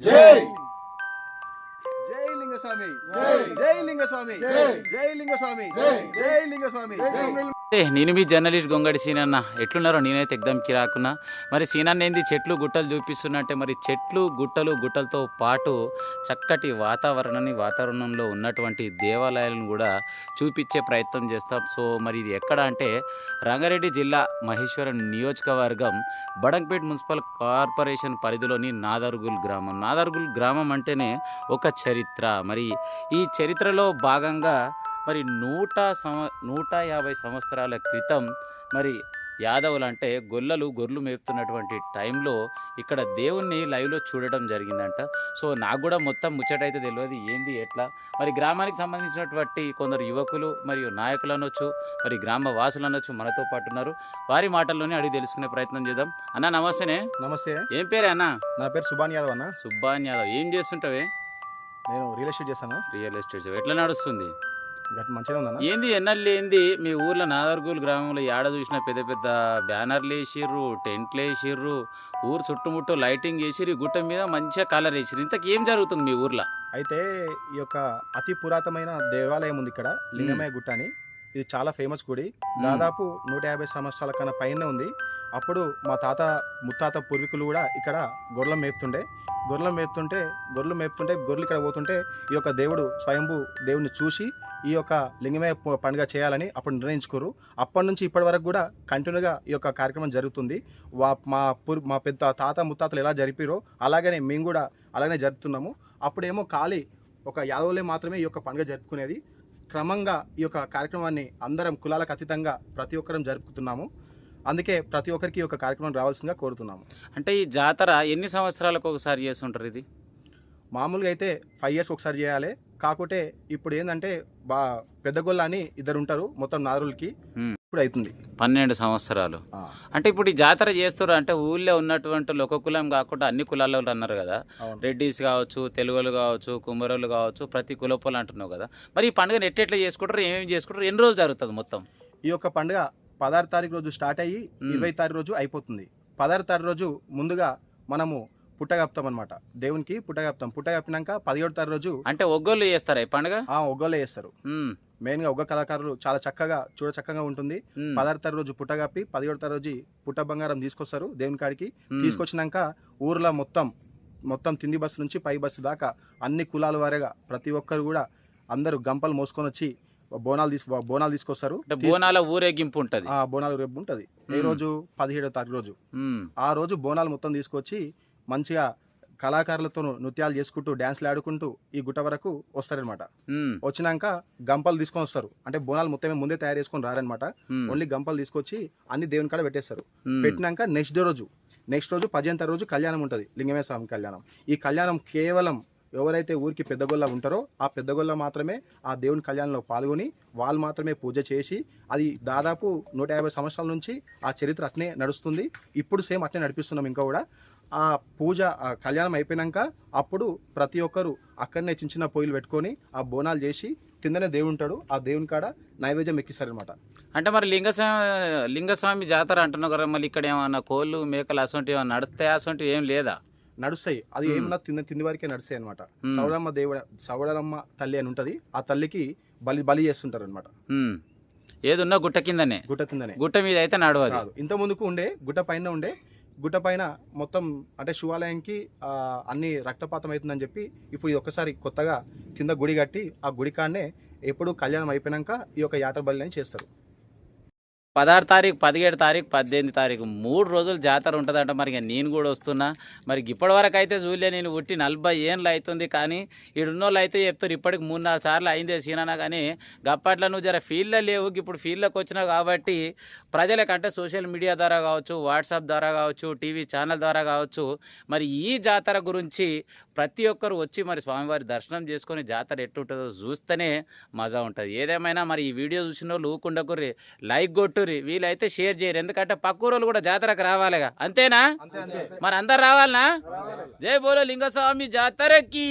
జై. జై లింగస్వామి. జై. జై లింగస్వామి. జై. జై లింగస్వామి. జై. జై లింగస్వామి. ఏ, నేను మీ జర్నలిస్ట్ గొంగడి సీనన్న. ఎట్లున్నారో నేనైతే ఎగ్దమ్ కిరాకున్నా. మరి సీనన్న ఏంది చెట్లు గుట్టలు చూపిస్తున్నట్టే మరి చెట్లు గుట్టలు గుట్టలతో పాటు చక్కటి వాతావరణాన్ని వాతావరణంలో ఉన్నటువంటి దేవాలయాలను కూడా చూపించే ప్రయత్నం చేస్తాం. సో మరి ఇది ఎక్కడ అంటే రంగారెడ్డి జిల్లా మహేశ్వరం నియోజకవర్గం బడంపేట్ మున్సిపల్ కార్పొరేషన్ పరిధిలోని నాదర్గుల్ గ్రామం. నాదర్గుల్ గ్రామం అంటేనే ఒక చరిత్ర. మరి ఈ చరిత్రలో భాగంగా మరి నూట సంవ నూట యాభై సంవత్సరాల క్రితం మరి యాదవులు అంటే గొల్లలు గొర్రెలు మేపుతున్నటువంటి టైంలో ఇక్కడ దేవుణ్ణి లైవ్లో చూడడం జరిగిందంట. సో నాకు కూడా మొత్తం ముచ్చటైతే తెలియదు ఏంది ఎట్లా? మరి గ్రామానికి సంబంధించినటువంటి కొందరు యువకులు మరియు నాయకులు అనొచ్చు మరి గ్రామ వాసులు అనొచ్చు మనతో పాటు ఉన్నారు వారి మాటల్లోనే అడిగి తెలుసుకునే ప్రయత్నం చేద్దాం. అన్న నమస్తేనే. నమస్తే. ఏం పేరే అన్న? నా పేరు సుభాన్ యాదవ్ అన్న. సుబ్బాన్ యాదవ్. ఏం చేస్తుంటావే? నేను రియల్ ఎస్టేట్ చేస్తాను. రియల్ ఎస్టేట్ ఎట్లా నడుస్తుంది? మంచిగా ఉందన్న? ఏంది ఎన్నెల్లు ఏంది? మీ ఊర్లో నాదర్గూల్ గ్రామంలో ఏడ చూసినా పెద్ద పెద్ద బ్యానర్లు వేసిర్రు టెంట్లు వేసిర్రు ఊరు చుట్టుముట్టు లైటింగ్ వేసిర్రు ఈ గుట్ట మీద మంచిగా కలర్ వేసిర్రు. ఇంతకు ఏం జరుగుతుంది మీ ఊర్లో? అయితే ఈ యొక్క అతి పురాతనమైన దేవాలయం ఉంది ఇక్కడ లింగమయ్య గుట్ట అని. ఇది చాలా ఫేమస్ గుడి. దాదాపు నూట యాభై సంవత్సరాల కన్నా పైన ఉంది. అప్పుడు మా తాత ముత్తాత పూర్వీకులు కూడా ఇక్కడ గొర్రెలు మేపుతుండే. గొర్రెలు మేపుతుంటే గొర్రెలు మేపుతుంటే గొర్రెలు ఇక్కడ పోతుంటే ఈ యొక్క దేవుడు స్వయంభూ దేవుడిని చూసి ఈ యొక్క లింగమయ్య పు- పండుగ చేయాలని అప్పుడు నిర్ణయించుకోరు. అప్పటి నుంచి ఇప్పటి వరకు కూడా కంటిన్యూగా ఈ యొక్క కార్యక్రమం జరుగుతుంది. వా మా పూర్ మా పెద్ద తాత ముత్తాతలు ఎలా జరిపిరో అలాగనే మేము కూడా అలాగనే జరుపుతున్నాము. అప్పుడేమో ఖాళీ ఒక యాదవులే మాత్రమే ఈ యొక్క పండుగ జరుపుకునేది. క్రమంగా ఈ యొక్క కార్యక్రమాన్ని అందరం కులాలకు అతీతంగా ప్రతి ఒక్కరం జరుపుతున్నాము అందుకే ప్రతి ఒక్కరికి యొక్క కార్యక్రమం రావాల్సిందిగా కోరుతున్నాము. అంటే ఈ జాతర ఎన్ని సంవత్సరాలకు ఒకసారి చేస్తుంటారు ఇది? మామూలుగా అయితే ఫైవ్ ఇయర్స్ ఒకసారి చేయాలి. కాకుంటే ఇప్పుడు ఏంటంటే బా పెద్ద గొల్ల అని ఇద్దరు ఉంటారు మొత్తం నారులకి. ఇప్పుడు అవుతుంది పన్నెండు సంవత్సరాలు. అంటే ఇప్పుడు ఈ జాతర చేస్తారు అంటే ఊళ్ళో ఉన్నటువంటి ఒక కులం కాకుండా అన్ని కులాల వాళ్ళు అన్నారు కదా. రెడ్డిస్ కావచ్చు తెలుగులు కావచ్చు కుమ్మరోళ్ళు కావచ్చు ప్రతి కులపోలు అంటున్నావు కదా. మరి ఈ పండుగను ఎట్టెట్లా చేసుకుంటారు ఏమేమి చేసుకుంటారు ఎన్ని రోజులు జరుగుతుంది మొత్తం? ఈ యొక్క పండుగ పదహారు తారీఖు రోజు స్టార్ట్ అయ్యి. ఇరవై తారీఖు రోజు అయిపోతుంది. పదహారు తారీఖు రోజు ముందుగా మనము పుట్టగప్తాం అనమాట దేవునికి పుట్టగప్తాం. పుట్టగప్పినాక పదిహేడు తారీఖు రోజు అంటే ఒగ్గోళ్ళు చేస్తారా ఈ పండుగ? ఆ ఒగ్గోలే చేస్తారు. మెయిన్గా ఒగ్గ కళాకారులు చాలా చక్కగా చూడ చక్కగా ఉంటుంది. పదహారు తారీఖు రోజు పుట్టగప్పి పదిహేడు తారీఖు రోజు పుట్ట బంగారం తీసుకొస్తారు దేవుని కాడికి. తీసుకొచ్చినాక ఊర్లో మొత్తం మొత్తం తిండి బస్సు నుంచి పై బస్సు దాకా అన్ని కులాల వారిగా ప్రతి ఒక్కరు కూడా అందరూ గంపలు మోసుకొని వచ్చి బోనాలు తీసుకు బోనాలు తీసుకొస్తారు. బోనాల ఊరేగింపు ఉంటది. ఆ బోనాలు రేపు ఉంటుంది. ఏ మ్మ్. రోజు? పదిహేడో తారీఖు రోజు. ఆ రోజు బోనాలు మొత్తం తీసుకొచ్చి మంచిగా కళాకారులతో నృత్యాలు చేసుకుంటూ డ్యాన్స్లు ఆడుకుంటూ ఈ గుట్ట వరకు వస్తారనమాట వచ్చినాక గంపలు తీసుకొని వస్తారు. అంటే బోనాలు మొత్తం ముందే తయారు చేసుకొని రారనమాట ఓన్లీ గంపలు తీసుకొచ్చి అన్ని దేవుని కాడ పెట్టేస్తారు. పెట్టినాక నెక్స్ట్ డే రోజు నెక్స్ట్ రోజు పద్దెనిమిది రోజు కళ్యాణం ఉంటుంది లింగమే స్వామి కళ్యాణం. ఈ కళ్యాణం కేవలం ఎవరైతే ఊరికి పెద్దగొల్ల ఉంటారో ఆ పెద్దగొల్ల మాత్రమే ఆ దేవుని కళ్యాణంలో పాల్గొని వాళ్ళు మాత్రమే పూజ చేసి అది దాదాపు నూట యాభై సంవత్సరాల నుంచి ఆ చరిత్ర అట్నే నడుస్తుంది. ఇప్పుడు సేమ్ అట్నే నడిపిస్తున్నాం ఇంకా కూడా. ఆ పూజ ఆ కళ్యాణం అయిపోయినాక అప్పుడు ప్రతి ఒక్కరు అక్కడనే చిన్న చిన్న పొయ్యిలు పెట్టుకొని ఆ బోనాలు చేసి కిందనే దేవుడు ఉంటాడు. ఆ దేవుని కాడ నైవేద్యం ఎక్కిస్తారనమాట అంటే మరి లింగస్వామి లింగస్వామి జాతర అంటున్నావు కదా మళ్ళీ ఇక్కడ ఏమన్నా కోళ్ళు మేకలు అసొంటివి ఏమన్నా నడుస్తాయి? అసొంటివి ఏం లేదా? నడుస్తాయి. అది. ఏమన్నా తిండి తిండి వరకే నడుస్తాయి అనమాట మ్మ్. సవడమ్మ దేవుడ సవడమ్మ తల్లి అని ఉంటది. ఆ తల్లికి బలి బలి చేస్తుంటారు అనమాట. ఏదున్నా గుట్ట కిందనే. గుట్ట కిందనే. గుట్ట మీద అయితే నడవదు కాదు. ఇంత ముందుకు ఉండే గుట్ట పైన ఉండే గుట్ట పైన మొత్తం అంటే శివాలయంకి అన్ని రక్తపాతం అవుతుందని చెప్పి ఇప్పుడు ఇది ఒక్కసారి కొత్తగా కింద గుడి కట్టి ఆ గుడి కాడనే ఎప్పుడు కళ్యాణం అయిపోయినాక ఈ యొక్క యాత్ర బలి అని చేస్తారు. పదహారు తారీఖు పదిహేడు తారీఖు పద్దెనిమిది తారీఖు మూడు రోజులు జాతర ఉంటుందంట మరి ఇక నేను కూడా వస్తున్నా. మరి ఇప్పటివరకు అయితే చూలే నేను పుట్టి నలభై ఏళ్ళు అవుతుంది కానీ ఈడున్నోళ్ళు అయితే చెప్తారు ఇప్పటికి మూడు నాలుగు సార్లు అయిందే సీనా కానీ గప్పట్లో నువ్వు జర ఫీల్డ్లో లేవు ఇప్పుడు ఫీల్డ్లోకి వచ్చినావు కాబట్టి ప్రజలకంటే సోషల్ మీడియా ద్వారా కావచ్చు వాట్సాప్ ద్వారా కావచ్చు టీవీ ఛానల్ ద్వారా కావచ్చు మరి ఈ జాతర గురించి ప్రతి ఒక్కరు వచ్చి మరి స్వామివారి దర్శనం చేసుకొని జాతర ఎట్టుంటుందో చూస్తేనే మజా ఉంటుంది. ఏదేమైనా మరి ఈ వీడియో చూసిన వాళ్ళు ఊకుండకుర్రి లైక్ కొట్టుర్రి వీలైతే షేర్ చేయరు. ఎందుకంటే పక్కూరోళ్ళు కూడా జాతరకు రావాలిగా. అంతేనా? అంతే అంతే. మరి అందరు రావాలనా? జై బోలో లింగస్వామి జాతరకి.